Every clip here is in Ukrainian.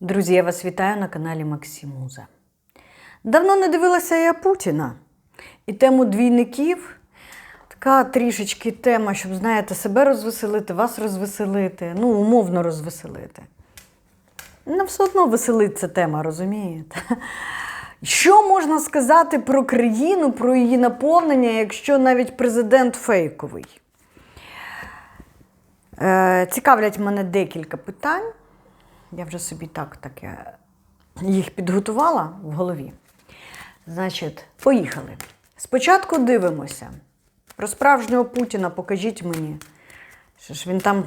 Друзі, я вас вітаю на каналі Максимуза. Давно не дивилася я Путіна і тему двійників. Така трішечки тема, щоб, знаєте, себе розвеселити, вас розвеселити, ну, умовно розвеселити. Ну, все одно веселить ця тема, розумієте? Що можна сказати про країну, про її наповнення, якщо навіть президент фейковий? Е, цікавлять мене декілька питань. Я вже собі так таке їх підготувала в голові. Значить, поїхали. Спочатку дивимося. Про справжнього Путіна покажіть мені. Що ж він там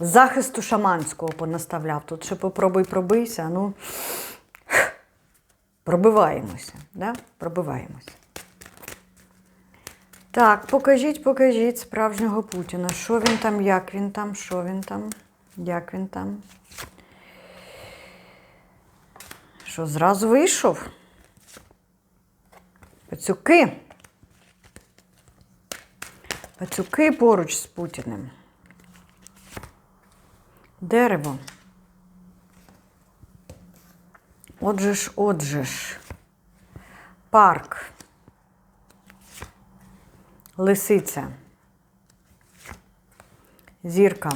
захисту шаманського понаставляв. Тут ще попробуй пробийся. Ну, пробиваємося. Да? Пробиваємося. Так, покажіть, покажіть справжнього Путіна. Що він там, як він там, що він там, як він там. Що зразу вийшов? Пацюки. Пацюки поруч з Путіним. Дерево. Отже ж, отже ж. Парк. Лисиця. Зірка.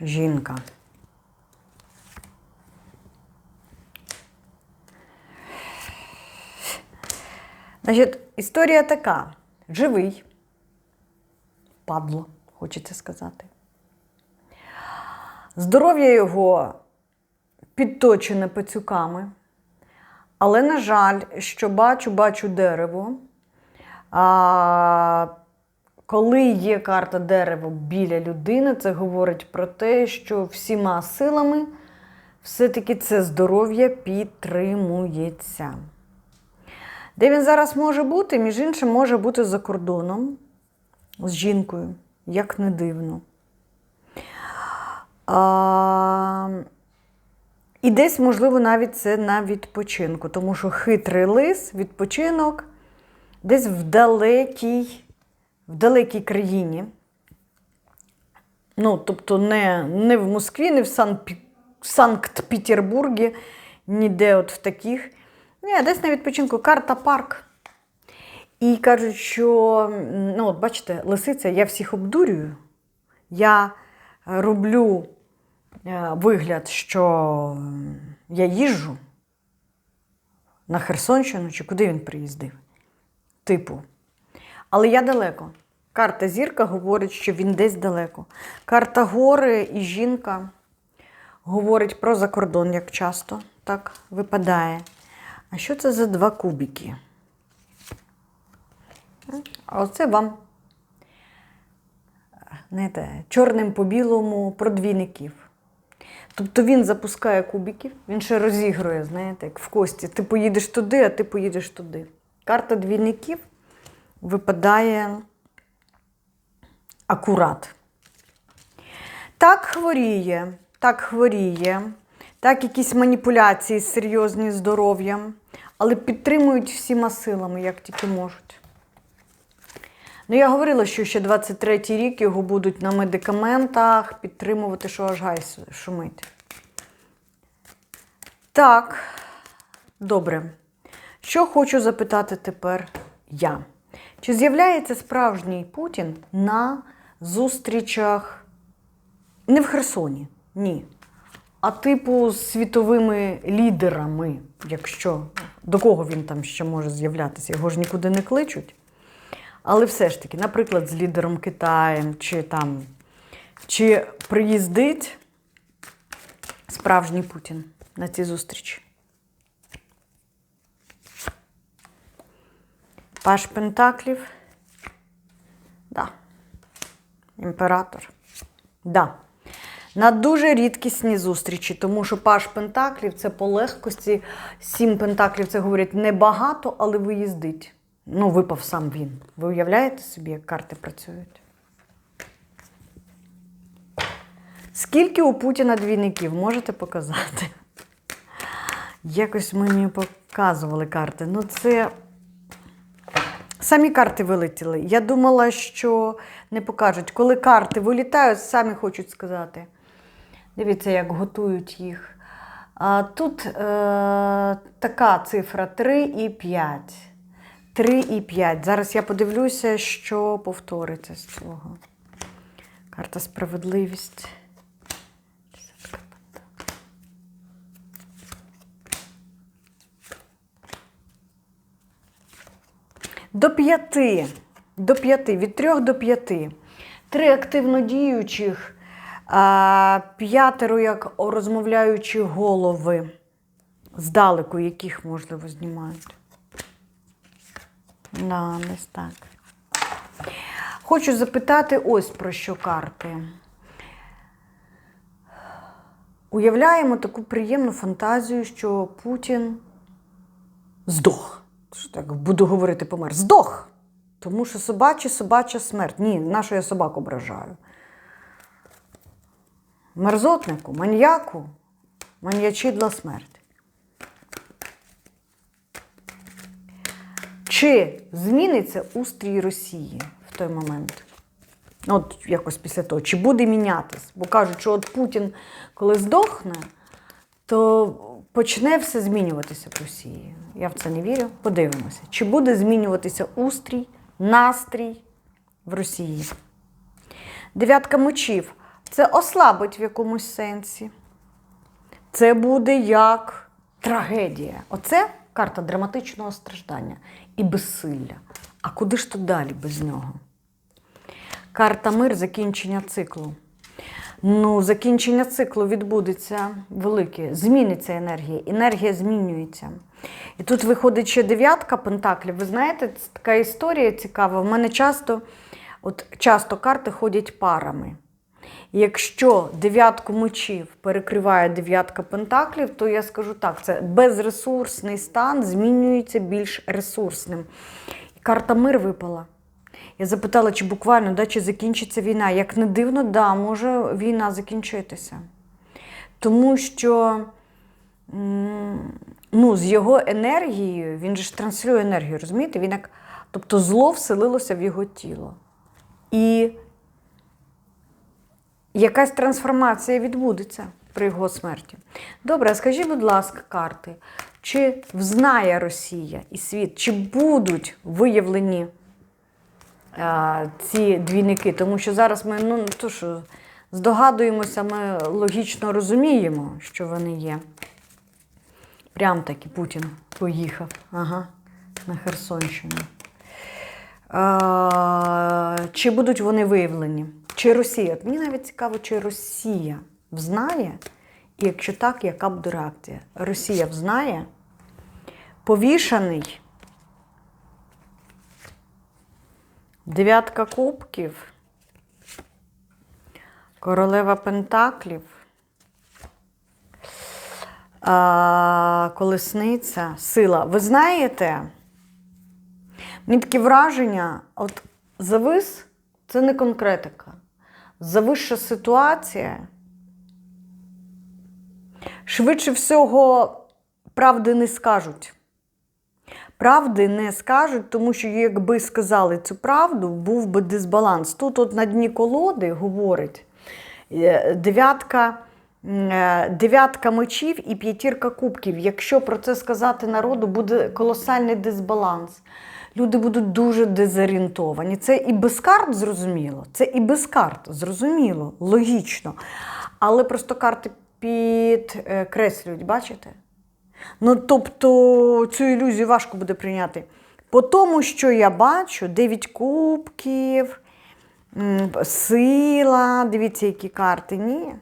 Жінка. Значить, історія така: живий, падло, хочеться сказати. Здоров'я його підточене пацюками, але, на жаль, що бачу, бачу дерево. А, коли є карта дерева біля людини, це говорить про те, що всіма силами все-таки це здоров'я підтримується. Де він зараз може бути, між іншим, може бути за кордоном з жінкою, як не дивно. А, і десь, можливо, навіть це на відпочинку, тому що хитрий лис, відпочинок десь в далекій, в далекій країні. Ну, тобто не, не в Москві, не в Сан- Санкт-Петербургі, ніде от в таких. Ні, десь на відпочинку карта парк. І кажуть, що, ну, от бачите, лисиця, я всіх обдурюю. Я роблю е, вигляд, що я їжджу на Херсонщину, чи куди він приїздив. Типу. Але я далеко. Карта зірка говорить, що він десь далеко. Карта гори і жінка говорить про закордон, як часто так випадає. А що це за два кубики? Оце вам, знаєте, чорним по білому про двійників. Тобто він запускає кубиків, він ще розігрує, знаєте, як в кості. Ти поїдеш туди, а ти поїдеш туди. Карта двійників випадає акурат. Так хворіє, так хворіє, так якісь маніпуляції серйозні здоров'ям, але підтримують всіма силами, як тільки можуть. Ну, я говорила, що ще 23-й рік його будуть на медикаментах підтримувати, що аж гай шумить. Так, добре. Що хочу запитати тепер я? Чи з'являється справжній Путін на зустрічах не в Херсоні? Ні. А типу з світовими лідерами, якщо до кого він там ще може з'являтися, його ж нікуди не кличуть. Але все ж таки, наприклад, з лідером Китаєм, чи там, чи приїздить справжній Путін на ці зустрічі. Паш Пентаклів. Да. Імператор. Да. На дуже рідкісні зустрічі, тому що Паш Пентаклів це по легкості. Сім Пентаклів це говорять небагато, але виїздить. Ну, випав сам він. Ви уявляєте собі, як карти працюють? Скільки у Путіна двійників можете показати? Якось мені показували карти. Ну, це Самі карти вилетіли. Я думала, що не покажуть. Коли карти вилітають, самі хочуть сказати. Дивіться, як готують їх. А тут е, така цифра 3 і 5. 3 і 5. Зараз я подивлюся, що повториться з цього. Карта справедливість. До п'яти. До п'яти. Від трьох до п'яти. Три активно діючих, п'ятеро як розмовляючі голови, здалеку, яких, можливо, знімають. Да, десь так. Хочу запитати ось про що карти. Уявляємо таку приємну фантазію, що Путін здох. Так буду говорити помер. Здох! Тому що собачі собача смерть. Ні, на що я собаку ображаю. Мерзотнику, маньяку, маньячидла смерті. Чи зміниться устрій Росії в той момент? От якось після того, чи буде мінятись? Бо кажуть, що от Путін, коли здохне, то почне все змінюватися в Росії. Я в це не вірю. Подивимося, чи буде змінюватися устрій, настрій в Росії. Дев'ятка мечів. Це ослабить в якомусь сенсі. Це буде як трагедія. Оце карта драматичного страждання і безсилля. А куди ж то далі без нього? Карта мир закінчення циклу. Ну, закінчення циклу відбудеться велике. Зміниться енергія. Енергія змінюється. І тут виходить ще дев'ятка пентаклів. Ви знаєте, це така історія цікава. В мене часто, от, часто карти ходять парами. Якщо дев'ятку мечів перекриває дев'ятка пентаклів, то я скажу так: це безресурсний стан змінюється більш ресурсним. Карта мир випала. Я запитала, чи буквально да, чи закінчиться війна. Як не дивно, да, може війна закінчитися. Тому що ну, з його енергією, він же ж транслює енергію, розумієте? Він як, тобто зло вселилося в його тіло. І якась трансформація відбудеться при його смерті. Добре, скажіть, будь ласка, карти, чи взнає Росія і світ, чи будуть виявлені а, ці двійники? Тому що зараз ми ну, то що, здогадуємося, ми логічно розуміємо, що вони є. Прям таки Путін поїхав ага, на Херсонщину. А, чи будуть вони виявлені? Чи Росія? Мені навіть цікаво, чи Росія взнає, і якщо так, яка буде реакція? Росія взнає, повішаний, дев'ятка кубків, королева Пентаклів, колесниця, сила. Ви знаєте, мені таке враження, от завис це не конкретика. Завища ситуація. Швидше всього, правди не скажуть. Правди не скажуть, тому що якби сказали цю правду, був би дисбаланс. Тут от на дні колоди говорить е, дев'ятка, е, дев'ятка мечів і п'ятірка кубків. Якщо про це сказати народу, буде колосальний дисбаланс. Люди будуть дуже дезорієнтовані. Це і без карт зрозуміло, це і без карт зрозуміло, логічно. Але просто карти підкреслюють, бачите? Ну, тобто цю ілюзію важко буде прийняти. По тому, що я бачу, 9 кубків, сила, дивіться, які карти. Ні.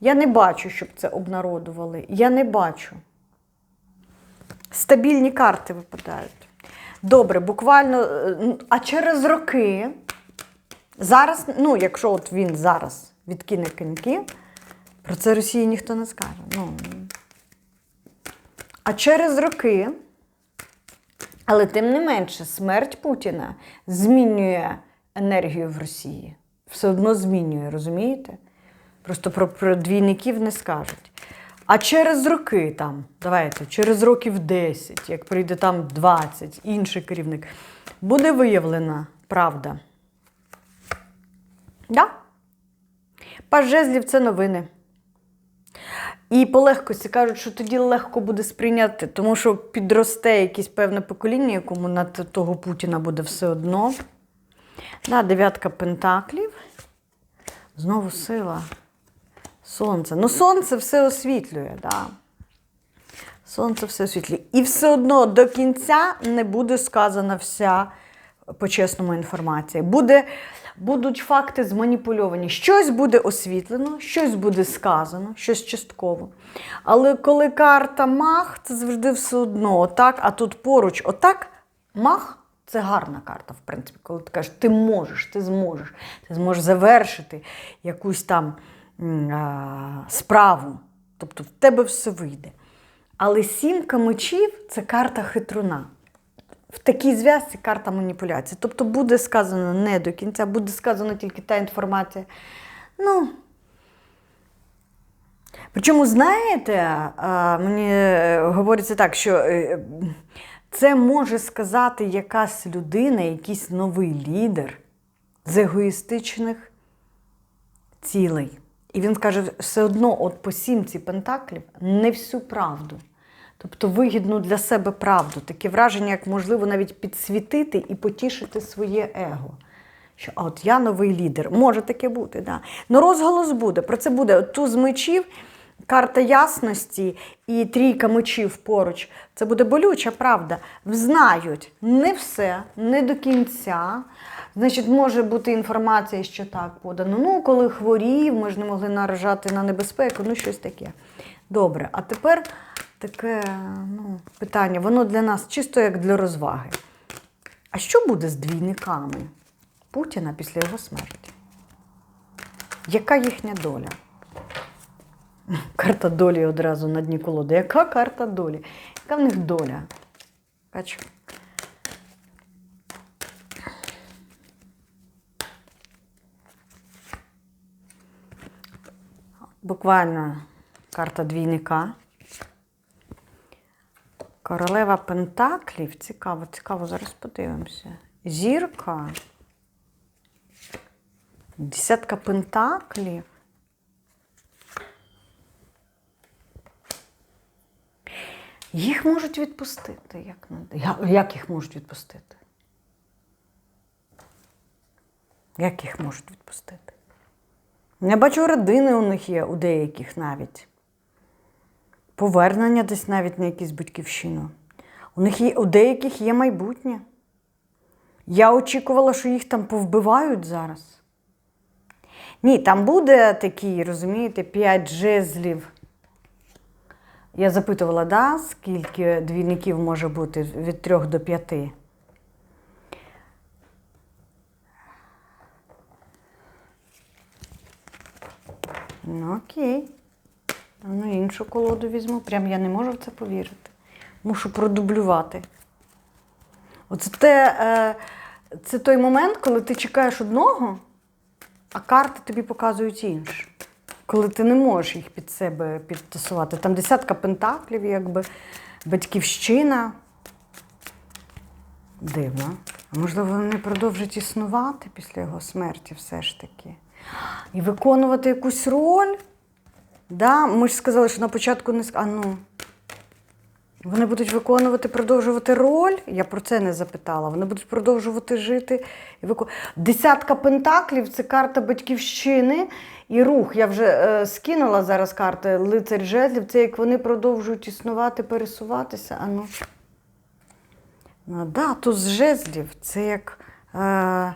Я не бачу, щоб це обнародували. Я не бачу. Стабільні карти випадають. Добре, буквально, е, а через роки, зараз, ну, якщо от він зараз відкине коньки, про це Росії ніхто не скаже. Ну, а через роки, але тим не менше, смерть Путіна змінює енергію в Росії. Все одно змінює, розумієте? Просто про, про двійників не скажуть. А через роки там, давайте, через років 10, як прийде там 20, інший керівник, буде виявлена правда. Да? Паж жезлів це новини. І по легкості кажуть, що тоді легко буде сприйняти, тому що підросте якесь певне покоління, якому на т- того Путіна буде все одно. Да, дев'ятка пентаклів. Знову сила. Сонце. Ну, сонце все освітлює, да. Сонце все освітлює. І все одно до кінця не буде сказана вся по-чесному інформація. Буде, будуть факти зманіпульовані. Щось буде освітлено, щось буде сказано, щось частково. Але коли карта мах, це завжди все одно отак, а тут поруч отак мах. Це гарна карта, в принципі, коли ти кажеш, ти можеш, ти зможеш, ти зможеш завершити якусь там справу. Тобто в тебе все вийде. Але сімка мечів це карта хитруна. В такій зв'язці карта маніпуляції. Тобто буде сказано не до кінця, буде сказано тільки та інформація. Ну. Причому, знаєте, мені говориться так, що е, це може сказати якась людина, якийсь новий лідер з егоїстичних цілей. І він каже, все одно, от по сімці пентаклів, не всю правду. Тобто вигідну для себе правду. Таке враження, як можливо навіть підсвітити і потішити своє его. Що а от я новий лідер. Може таке бути, да. Ну розголос буде. Про це буде. От туз мечів, карта ясності і трійка мечів поруч. Це буде болюча правда. Знають не все, не до кінця. Значить, може бути інформація, що так подано. Ну, коли хворів, ми ж не могли наражати на небезпеку, ну щось таке. Добре, а тепер таке ну, питання, воно для нас чисто як для розваги. А що буде з двійниками Путіна після його смерті? Яка їхня доля? Карта долі одразу на дні колоди. Яка карта долі? Яка в них доля? Бачу. Буквально карта двійника. Королева Пентаклів. Цікаво, цікаво, зараз подивимося. Зірка. Десятка пентаклів. Їх можуть відпустити. Як, як їх можуть відпустити? Як їх можуть відпустити? Я бачу, родини у них є, у деяких навіть. Повернення десь навіть на якусь батьківщину. У них є, у деяких є майбутнє. Я очікувала, що їх там повбивають зараз. Ні, там буде такий, розумієте, п'ять жезлів. Я запитувала, да, скільки двійників може бути від трьох до п'яти. Ну, окей. Ну, іншу колоду візьму. Прям я не можу в це повірити. Мушу продублювати. Оце те, це той момент, коли ти чекаєш одного, а карти тобі показують інше. Коли ти не можеш їх під себе підтасувати. Там десятка пентаклів, якби батьківщина. Дивно. А можливо, вони продовжать існувати після його смерті все ж таки. І виконувати якусь роль. Да? Ми ж сказали, що на початку не А ну. Вони будуть виконувати, продовжувати роль. Я про це не запитала. Вони будуть продовжувати жити. Десятка пентаклів це карта батьківщини і рух. Я вже е, скинула зараз карти лицарь жезлів. Це як вони продовжують існувати, пересуватися. А ну. Ну, да, тут з жезлів. Це як е,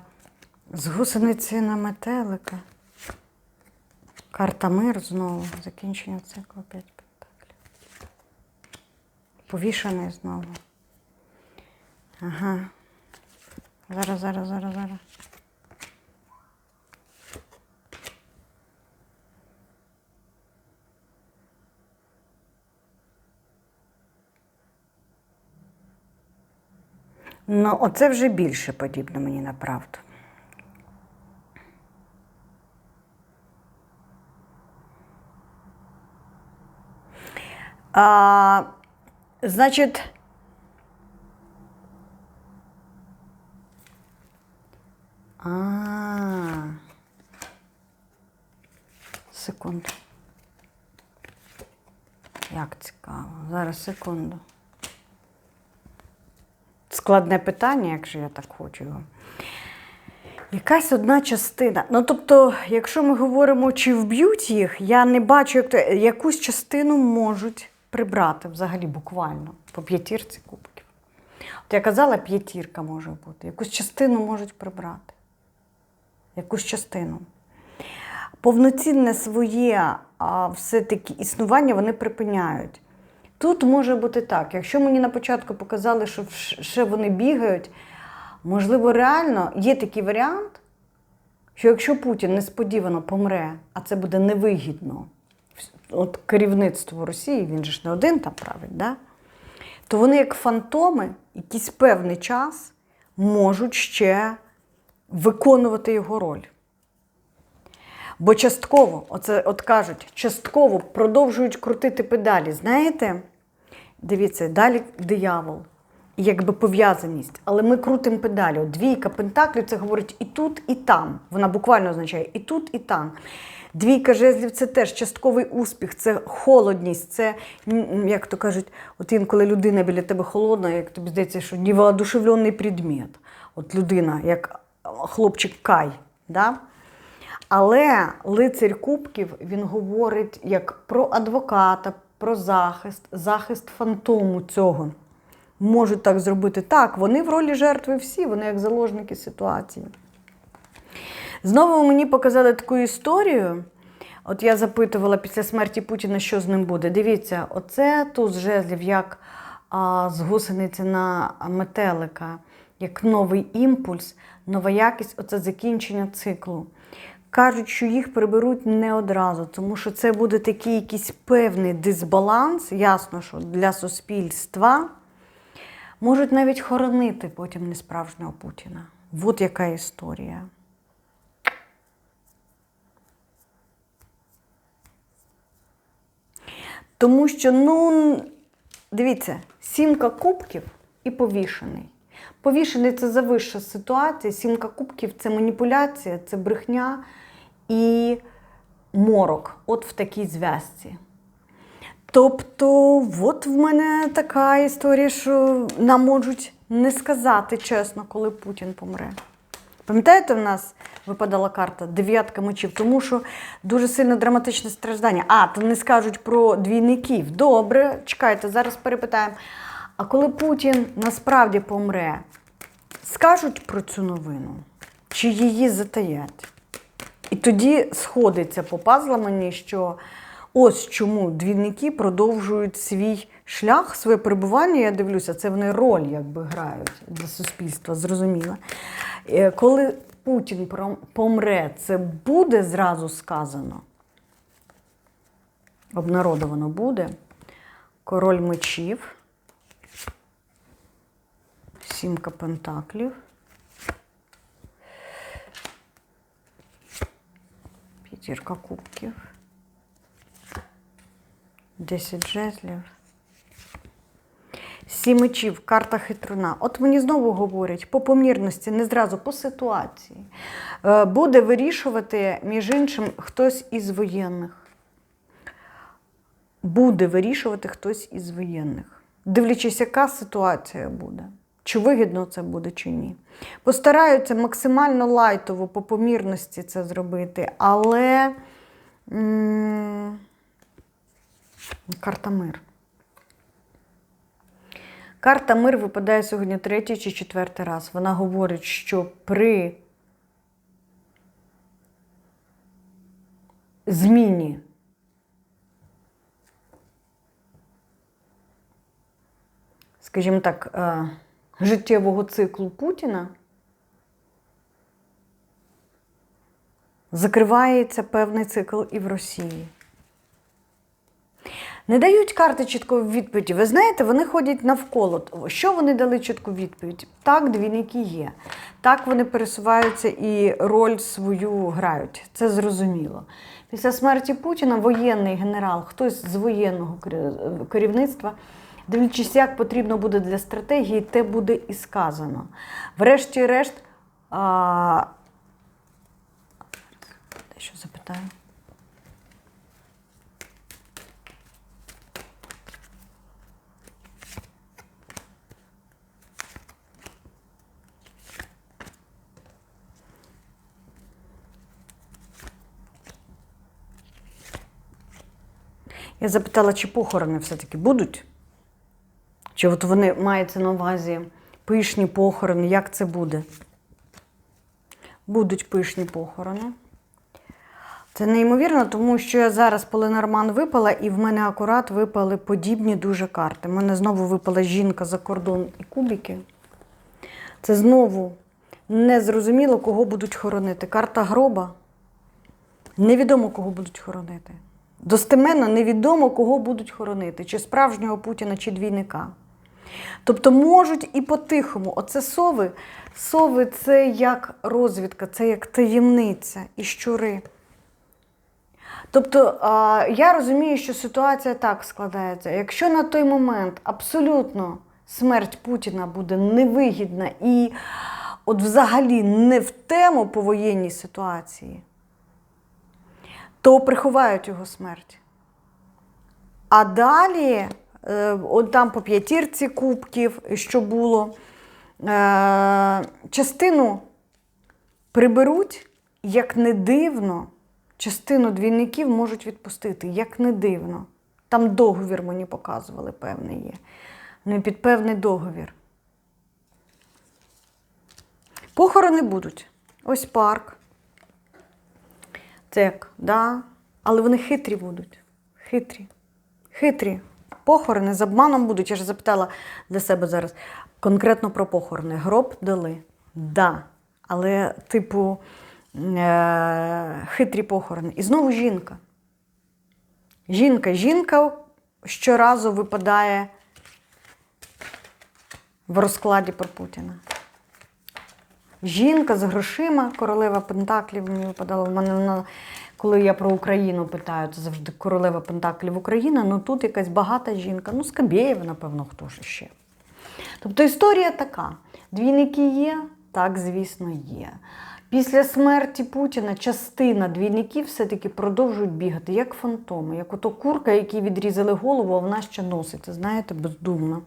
з гусениці на метелика. Карта мир знову. Закінчення циклу 5 пентаклів. Повішений знову. Ага. Зараз, зараз, зараз, зараз. Ну, оце вже більше подібно мені на правду. А, значить, а, секунду. Як цікаво. Зараз секунду. Складне питання, якщо я так хочу. Якась одна частина. Ну, тобто, якщо ми говоримо, чи вб'ють їх, я не бачу, як то якусь частину можуть прибрати взагалі буквально по п'ятірці кубків. От я казала, п'ятірка може бути. Якусь частину можуть прибрати. Якусь частину. Повноцінне своє все-таки існування вони припиняють. Тут може бути так, якщо мені на початку показали, що ще вони бігають, можливо, реально є такий варіант, що якщо Путін несподівано помре, а це буде невигідно от керівництву Росії, він же ж не один там править, да? то вони, як фантоми, якийсь певний час можуть ще виконувати його роль. Бо частково, оце от кажуть, частково продовжують крутити педалі. Знаєте? Дивіться, далі диявол. Якби пов'язаність. Але ми крутимо педалі. Двійка пентаклів це говорить і тут, і там. Вона буквально означає і тут, і там. Двійка жезлів це теж частковий успіх, це холодність, це, як то кажуть, от інколи людина біля тебе холодна, як тобі здається, що невоодушевлений предмет. От людина, як хлопчик Кай. Да? Але лицар Кубків він говорить як про адвоката, про захист, захист фантому цього. Можуть так зробити. Так, вони в ролі жертви всі, вони як заложники ситуації. Знову мені показали таку історію. От я запитувала після смерті Путіна, що з ним буде. Дивіться, оце туз жезлів, як а, з гусениці на метелика, як новий імпульс, нова якість оце закінчення циклу. Кажуть, що їх приберуть не одразу, тому що це буде такий якийсь певний дисбаланс, ясно, що для суспільства можуть навіть хоронити потім несправжнього Путіна. От яка історія. Тому що, ну, дивіться, сімка кубків і повішений. Повішений це завища ситуація, сімка кубків це маніпуляція, це брехня і морок. От в такій зв'язці. Тобто, от в мене така історія, що нам можуть не сказати чесно, коли Путін помре. Пам'ятаєте, в нас випадала карта дев'ятка мечів, тому що дуже сильно драматичне страждання. А, то не скажуть про двійників. Добре, чекайте, зараз перепитаємо. А коли Путін насправді помре, скажуть про цю новину? Чи її затаять? І тоді сходиться по пазлам мені, що ось чому двійники продовжують свій шлях, своє перебування, я дивлюся, це вони роль якби грають для суспільства, зрозуміло. Е, Коли Путін помре, це буде зразу сказано. Обнародовано буде. Король мечів. Сімка пентаклів. П'ятірка кубків. Десять жезлів. Сім мечів, карта хитруна. От мені знову говорять по помірності, не зразу, по ситуації. Е, Буде вирішувати, між іншим, хтось із воєнних. Буде вирішувати хтось із воєнних. Дивлячись, яка ситуація буде. Чи вигідно це буде, чи ні. Постараються максимально лайтово по помірності це зробити, але м- карта мир. Карта мир випадає сьогодні третій чи четвертий раз. Вона говорить, що при зміні скажімо так, е, життєвого циклу Путіна закривається певний цикл і в Росії. Не дають карти чіткої відповіді. Ви знаєте, вони ходять навколо. Що вони дали чітку відповідь? Так, двійники є. Так, вони пересуваються і роль свою грають. Це зрозуміло. Після смерті Путіна воєнний генерал, хтось з воєнного керівництва, дивлячись, як потрібно буде для стратегії, те буде і сказано. Врешті-решт, а... дещо запитаю. Я запитала, чи похорони все-таки будуть? Чи от вони мається на увазі пишні похорони, як це буде? Будуть пишні похорони. Це неймовірно, тому що я зараз Полинарман випала, і в мене акурат випали подібні дуже карти. У мене знову випала жінка за кордон і кубики. Це знову незрозуміло, кого будуть хоронити. Карта гроба. Невідомо, кого будуть хоронити. Достеменно невідомо, кого будуть хоронити, чи справжнього Путіна, чи двійника. Тобто можуть і по-тихому. Оце сови. Сови це як розвідка, це як таємниця і щури. Тобто я розумію, що ситуація так складається. Якщо на той момент абсолютно смерть Путіна буде невигідна і от взагалі не в тему по воєнній ситуації, то приховають його смерть. А далі, е, от там по п'ятірці кубків, що було, е, частину приберуть, як не дивно, частину двійників можуть відпустити, як не дивно. Там договір мені показували, певний є. Ну, під певний договір. Похорони будуть. Ось парк. Цек, да. Але вони хитрі будуть. Хитрі. Хитрі. Похорони з обманом будуть. Я ж запитала для себе зараз конкретно про похорони. Гроб дали. Да. Але, типу, е- хитрі похорони. І знову жінка. Жінка, жінка щоразу випадає в розкладі про Путіна. Жінка з грошима, королева Пентаклів мені випадала. В мене вона, коли я про Україну питаю, це завжди королева Пентаклів Україна. Ну тут якась багата жінка. Ну, Скабєєва, напевно, хто ж ще. Тобто історія така: двійники є, так, звісно, є. Після смерті Путіна частина двійників все-таки продовжують бігати, як фантоми, як ото курка, якій відрізали голову, а вона ще носиться, знаєте, бездумно.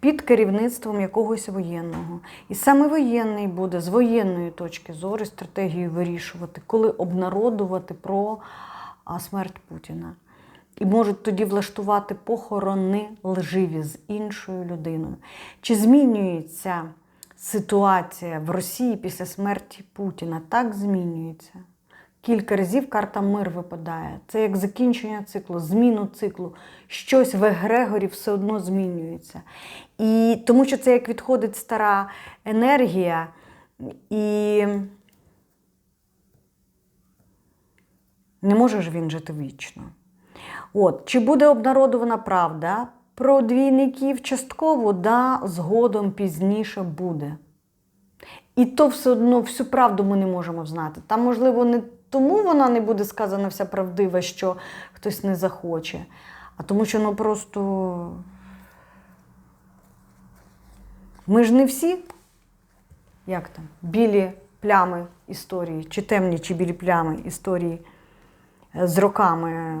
Під керівництвом якогось воєнного. І саме воєнний буде з воєнної точки зору стратегію вирішувати, коли обнародувати про смерть Путіна. І можуть тоді влаштувати похорони лживі з іншою людиною. Чи змінюється ситуація в Росії після смерті Путіна? Так змінюється. Кілька разів карта мир випадає. Це як закінчення циклу, зміну циклу. Щось в егрегорі все одно змінюється. І тому що це як відходить стара енергія, і не може ж він жити вічно. От, чи буде обнародована правда про двійників частково, да, згодом пізніше буде. І то все одно всю правду ми не можемо знати. Там, можливо, не тому вона не буде сказана вся правдива, що хтось не захоче, а тому, що ну просто. Ми ж не всі, як там, білі плями історії, чи темні, чи білі плями історії е, з роками е,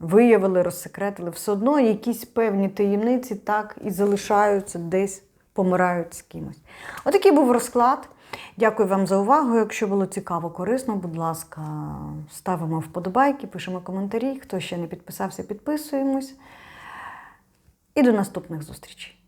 виявили, розсекретили. Все одно якісь певні таємниці так і залишаються десь, помирають з кимось. Отакий був розклад. Дякую вам за увагу. Якщо було цікаво, корисно, будь ласка, ставимо вподобайки, пишемо коментарі. Хто ще не підписався, підписуємось. І до наступних зустрічей.